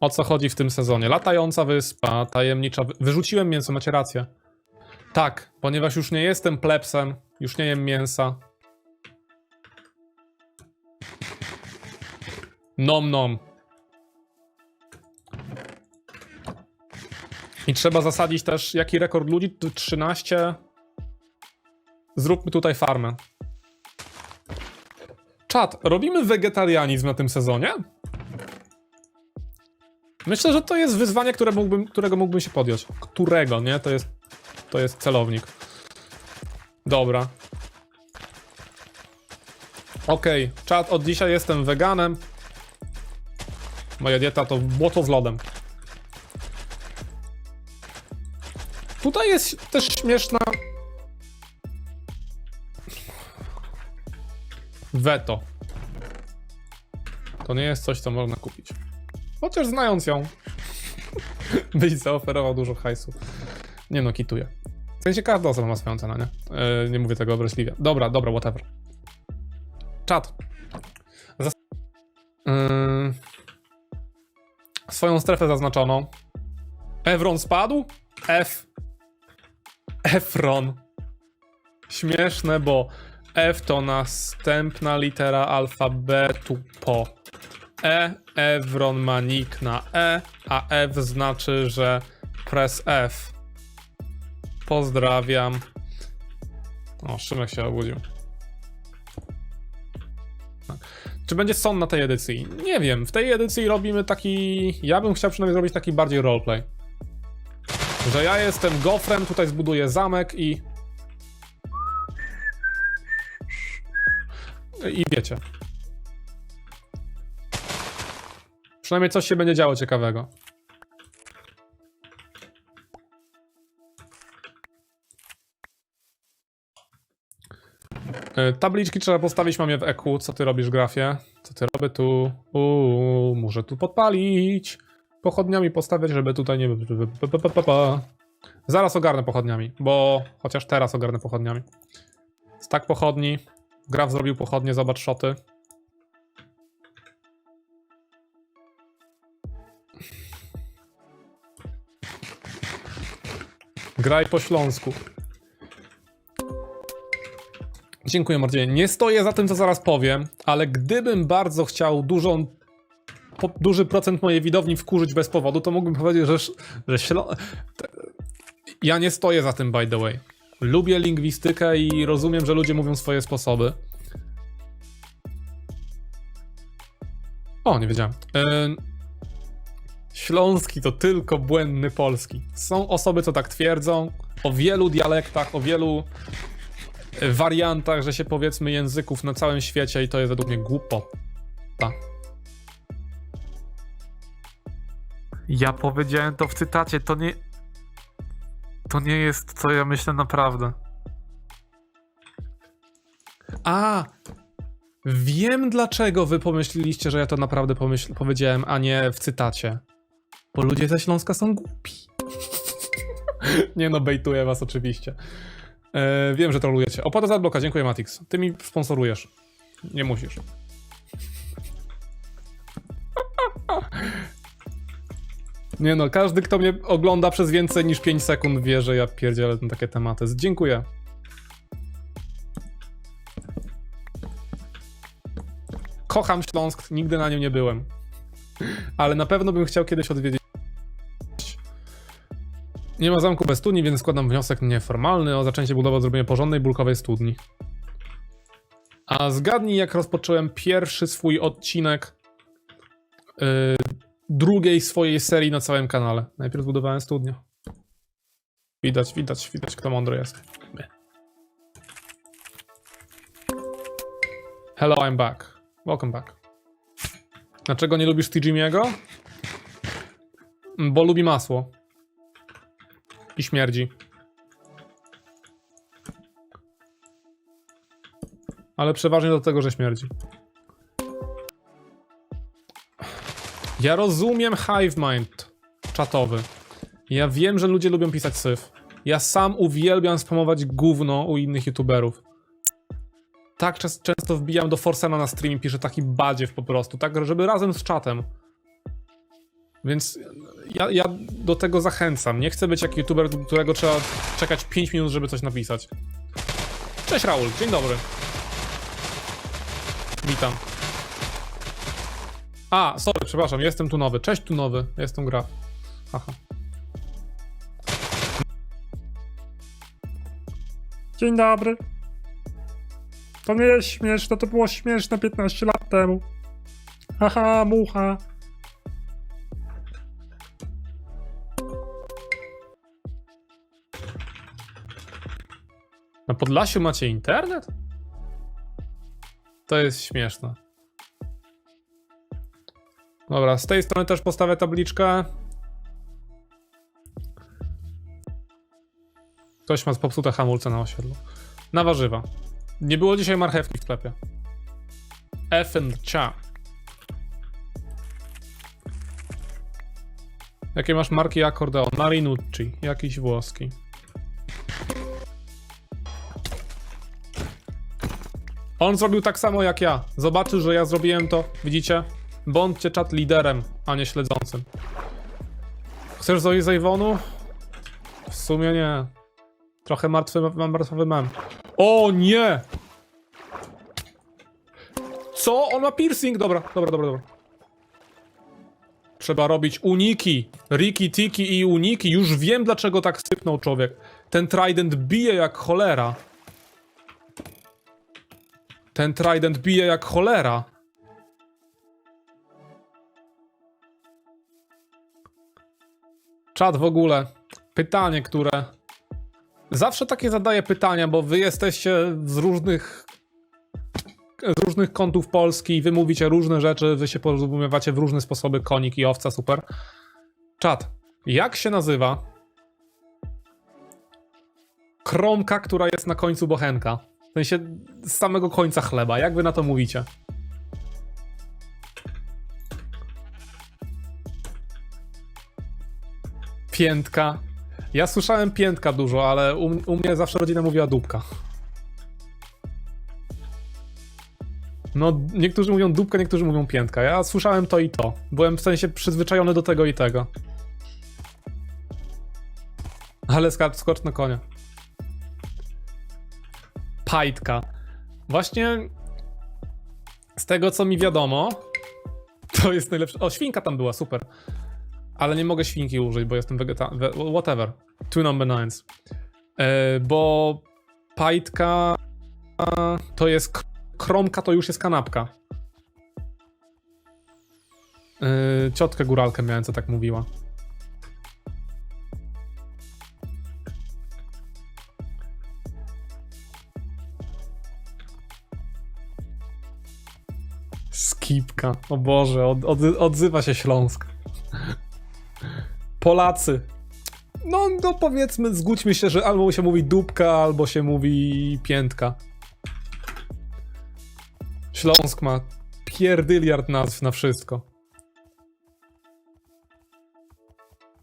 O co chodzi w tym sezonie? Latająca wyspa, tajemnicza... wy- Wyrzuciłem mięso, macie rację. Tak, ponieważ już nie jestem plebsem, już nie jem mięsa. Nom nom. I trzeba zasadzić też, jaki rekord ludzi? Tu 13. Zróbmy tutaj farmę. Czat, robimy wegetarianizm na tym sezonie? Myślę, że to jest wyzwanie, które mógłbym, którego mógłbym się podjąć. Którego, nie? To jest, to jest celownik. Dobra. Okej, czat, od dzisiaj jestem weganem. Moja dieta to błoto z lodem. Tutaj jest też śmieszna. Veto. To nie jest coś, co można kupić. Chociaż znając ją, byś zaoferował dużo hajsu. Nie no, kituję. W sensie każda osoba ma swoją cenę, nie? Yy, nie mówię tego obraźliwie. Dobra, dobra, whatever. Czat. Zas- yy... Swoją strefę zaznaczoną. Evron spadł? F. Efron. Śmieszne, bo F to następna litera alfabetu po. E, Evron ma nick na E, a F znaczy, że press F. Pozdrawiam. O, Szymek się obudził. Tak. Czy będzie son na tej edycji? Nie wiem. W tej edycji robimy taki. Ja bym chciał przynajmniej zrobić taki bardziej roleplay. Że ja jestem gofrem, tutaj zbuduję zamek i. I wiecie. Przynajmniej coś się będzie działo ciekawego. E, Tabliczki trzeba postawić, mam je w EQ. Co ty robisz, grafie? Co ty robię tu? Uuu, muszę tu podpalić. Pochodniami postawiać, żeby tutaj nie... Zaraz ogarnę pochodniami, bo chociaż teraz ogarnę pochodniami. Stak pochodni. Graf zrobił pochodnie, zobacz szoty. Graj po śląsku. Dziękuję Marcinie. Nie stoję za tym, co zaraz powiem, ale gdybym bardzo chciał dużą, po, duży procent mojej widowni wkurzyć bez powodu, to mógłbym powiedzieć, że, że Ja nie stoję za tym, by the way. Lubię lingwistykę i rozumiem, że ludzie mówią swoje sposoby. O, nie wiedziałem. Ym, Śląski to tylko błędny polski. Są osoby, co tak twierdzą. O wielu dialektach, o wielu e, wariantach, że się powiedzmy języków na całym świecie i to jest według mnie głupota. Ja powiedziałem to w cytacie, to nie... To nie jest, co ja myślę naprawdę. A! Wiem, dlaczego wy pomyśleliście, że ja to naprawdę pomyśl- powiedziałem, a nie w cytacie. Bo ludzie ze Śląska są głupi. nie no, bejtuję was oczywiście. E, wiem, że trolujecie. Opłata za bloka, dziękuję Matix. Ty mi sponsorujesz. Nie musisz. Nie no, każdy, kto mnie ogląda przez więcej niż 5 sekund wie, że ja pierdzielę na takie tematy. Dziękuję. Kocham Śląsk, nigdy na nim nie byłem. Ale na pewno bym chciał kiedyś odwiedzić. Nie ma zamku bez studni, więc składam wniosek nieformalny o zaczęcie budowy zrobienia porządnej, bulkowej studni. A zgadnij, jak rozpocząłem pierwszy swój odcinek yy, drugiej swojej serii na całym kanale. Najpierw zbudowałem studnię. Widać, widać, widać, kto mądry jest. My. Hello, I'm back. Welcome back. Dlaczego nie lubisz Tijimiego? Bo lubi masło. I śmierdzi. Ale przeważnie do tego, że śmierdzi. Ja rozumiem hive mind czatowy. Ja wiem, że ludzie lubią pisać syf. Ja sam uwielbiam spamować gówno u innych youtuberów. Tak często wbijam do Forsena na stream i piszę taki badziew po prostu, tak żeby razem z czatem. Więc ja, ja do tego zachęcam. Nie chcę być jak youtuber, do którego trzeba czekać 5 minut, żeby coś napisać. Cześć Raul, dzień dobry. Witam. A, sorry, przepraszam, jestem tu nowy. Cześć tu nowy, jestem Graf. Aha. Dzień dobry. To nie jest śmieszne, to było śmieszne 15 lat temu. Haha, mucha. Podlasiu macie internet? To jest śmieszne. Dobra, z tej strony też postawię tabliczkę. Ktoś ma popsute hamulce na osiedlu. Na warzywa. Nie było dzisiaj marchewki w sklepie. F and cha. Jakie masz marki akordeon? Marinucci, jakiś włoski. On zrobił tak samo jak ja. Zobaczył, że ja zrobiłem to. Widzicie? Bądźcie czat liderem, a nie śledzącym. Chcesz Zoe z Avonu? W sumie nie. Trochę martwy, mam martwy mem. O nie! Co? On ma piercing! Dobra, dobra, dobra, dobra. Trzeba robić uniki. Riki, tiki i uniki. Już wiem, dlaczego tak sypnął człowiek. Ten trident bije jak cholera. Ten trident bije jak cholera. Czat w ogóle. Pytanie, które. Zawsze takie zadaję pytania, bo wy jesteście z różnych. Z różnych kątów Polski i wy mówicie różne rzeczy, wy się porozumiewacie w różne sposoby, konik i owca, super. Czat, jak się nazywa kromka, która jest na końcu bochenka? Sensie z samego końca chleba. Jak wy na to mówicie? Piętka. Ja słyszałem piętka dużo, ale u, u mnie zawsze rodzina mówiła dupka. No, niektórzy mówią dupka, niektórzy mówią piętka. Ja słyszałem to i to. Byłem w sensie przyzwyczajony do tego i tego. Ale skarb skocz na konia. Pajtka. Właśnie z tego co mi wiadomo, to jest najlepsze. O, świnka tam była, super. Ale nie mogę świnki użyć, bo jestem wegeta... we- Whatever. Two number nines. E, bo pajtka to jest kromka, to już jest kanapka. E, ciotkę góralkę miałem, co tak mówiła. Skipka. O Boże, od, od, odzywa się Śląsk. Polacy. No, no powiedzmy, zgódźmy się, że albo się mówi dupka, albo się mówi piętka. Śląsk ma pierdyliard nazw na wszystko.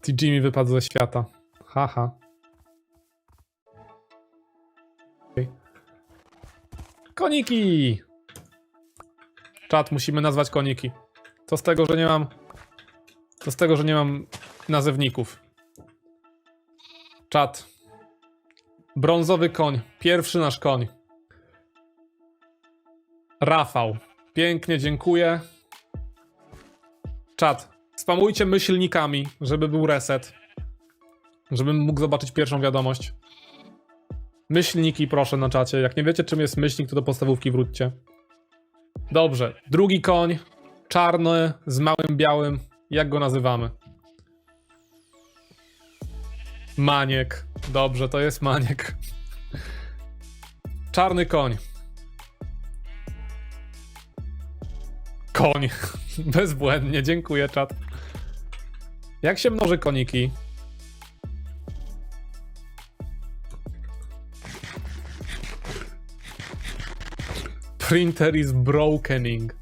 TG mi wypadł ze świata. Haha. Koniki! Czat, musimy nazwać koniki. Co z tego, że nie mam... Co z tego, że nie mam nazewników. Czat. Brązowy koń. Pierwszy nasz koń. Rafał. Pięknie, dziękuję. Czat. Spamujcie myślnikami, żeby był reset. Żebym mógł zobaczyć pierwszą wiadomość. Myślniki proszę na czacie. Jak nie wiecie czym jest myślnik, to do podstawówki wróćcie. Dobrze. Drugi koń. Czarny z małym białym. Jak go nazywamy? Maniek. Dobrze, to jest maniek. Czarny koń. Koń. Bezbłędnie, dziękuję, czat. Jak się mnoży koniki? Printer is brokening.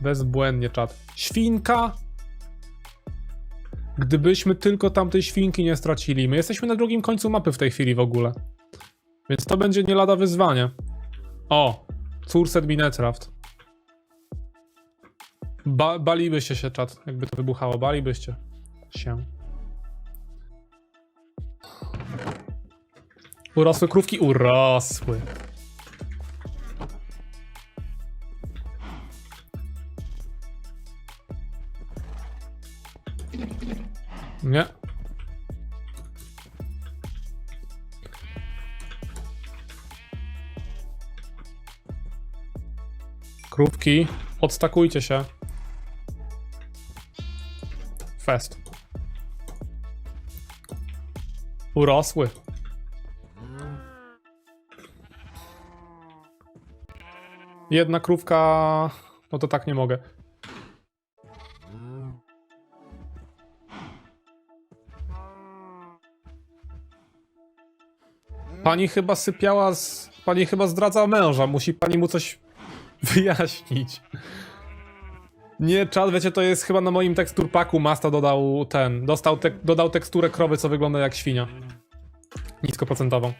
Bezbłędnie, czat. Świnka? Gdybyśmy tylko tamtej świnki nie stracili. My jesteśmy na drugim końcu mapy w tej chwili w ogóle. Więc to będzie nie lada wyzwanie. O! Curset Minecraft. Ba balibyście się, czat, jakby to wybuchało. Balibyście się. Urosły krówki? Urosły. Krówki, odstakujcie się. Fest. Urosły. Jedna krówka. No to tak nie mogę. Pani chyba sypiała z. Pani chyba zdradza męża. Musi pani mu coś wyjaśnić. Nie, czad, wiecie, to jest chyba na moim teksturpaku Masta dodał ten. Dostał te, dodał teksturę krowy, co wygląda jak świnia. Niskoprocentową.